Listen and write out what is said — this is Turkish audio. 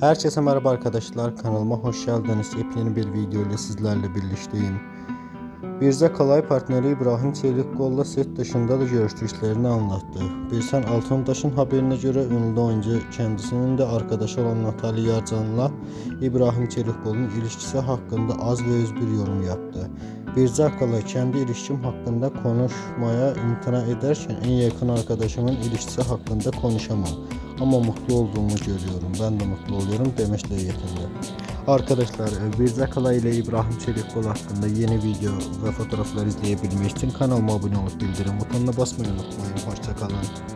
Herkese merhaba arkadaşlar. Kanalıma hoş geldiniz. Yepyeni bir video ile sizlerle birlikteyim. Birze Kalay partneri İbrahim Çelikkol'la set dışında da görüştüklerini anlattı. Birsen Altıntaş'ın haberine göre ünlü oyuncu kendisinin de arkadaşı olan Natalya Yarcan'la İbrahim Çelikkol'un ilişkisi hakkında az ve öz bir yorum yaptı. Birce Kalay kendi ilişkim hakkında konuşmaya imtina ederken en yakın arkadaşımın ilişkisi hakkında konuşamam. Ama mutlu olduğumu görüyorum. Ben de mutlu oluyorum demekle yetindi. Arkadaşlar e, Birce Kalay ile İbrahim Çelikkol hakkında yeni video ve fotoğraflar izleyebilmek için kanalıma abone olup bildirim butonuna basmayı unutmayın. Hoşçakalın.